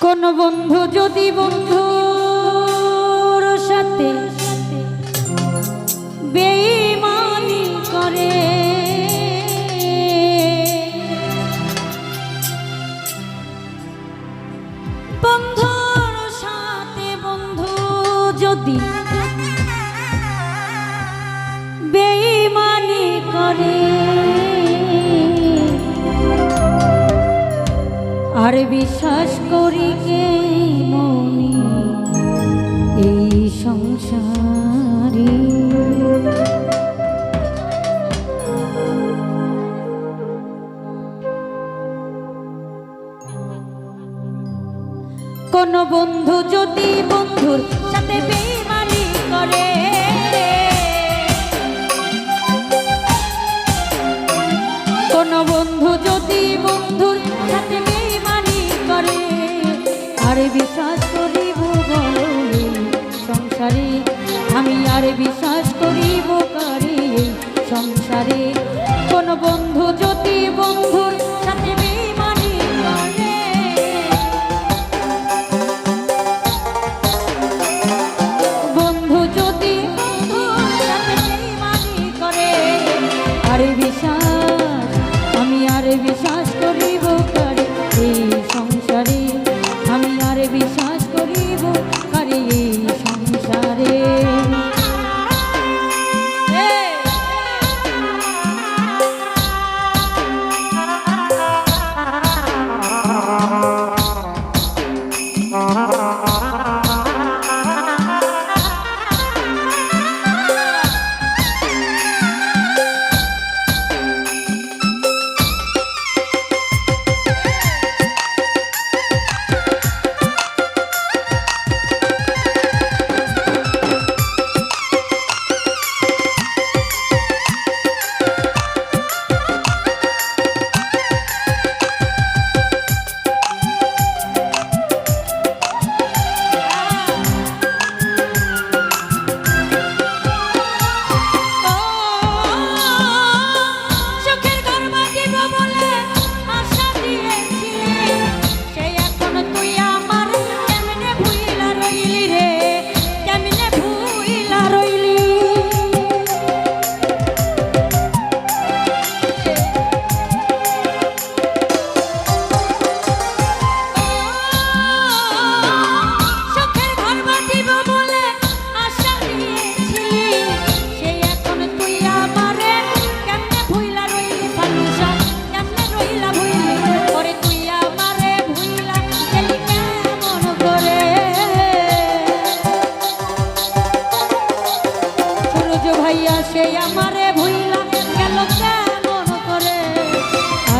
কোন বন্ধু যদি বন্ধুর সাথে বেইমানি করে বন্ধুর সাথে বন্ধু যদি আর বিশ্বাস করি কে মনি? এই সংসারে। কোন বন্ধু যদি বন্ধুর সাথে বেইমানি করে, কোন বন্ধু যদি বন্ধুর আর বিশ্বাস করিব বলো সংসারে। আমি আর বিশ্বাস করিব কারে, সংসারে। কোন বন্ধু যদি বন্ধুর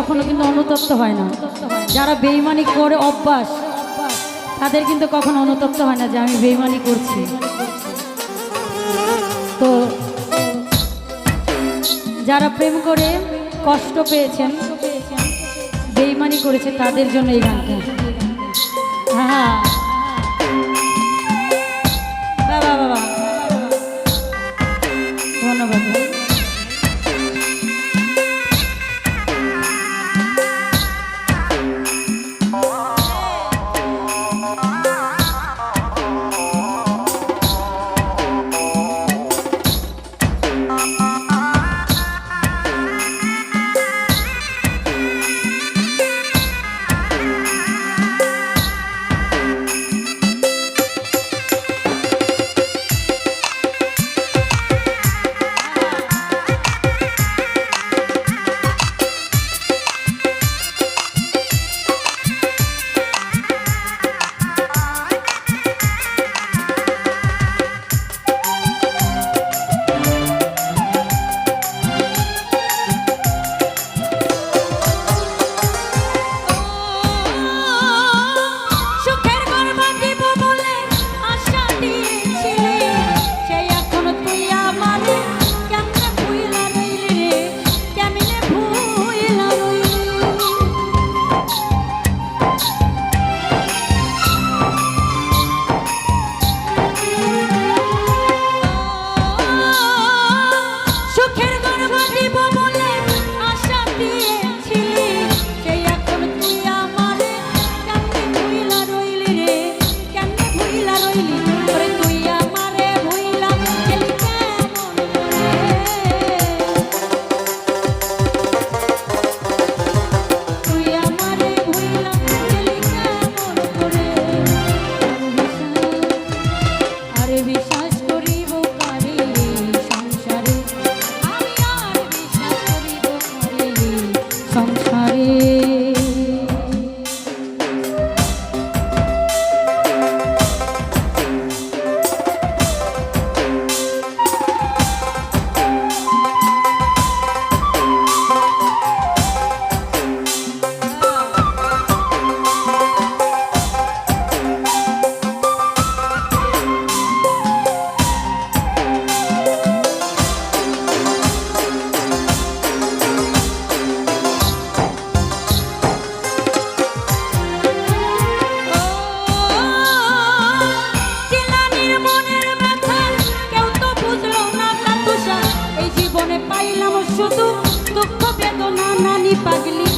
কখনো কিন্তু অনুতপ্ত হয় না। যারা বেইমানি করে অভ্যাস, তাদের কিন্তু কখনো অনুতপ্ত হয় না যে আমি বেইমানি করছি। তো যারা প্রেম করে কষ্ট পেয়েছেন বেইমানি করেছে, তাদের জন্য এই গানটা। হ্যাঁ। বাবা বাবা ধন্যবাদ। পাইলাম শুধু দুঃখ বেদনা নানি পাগলি।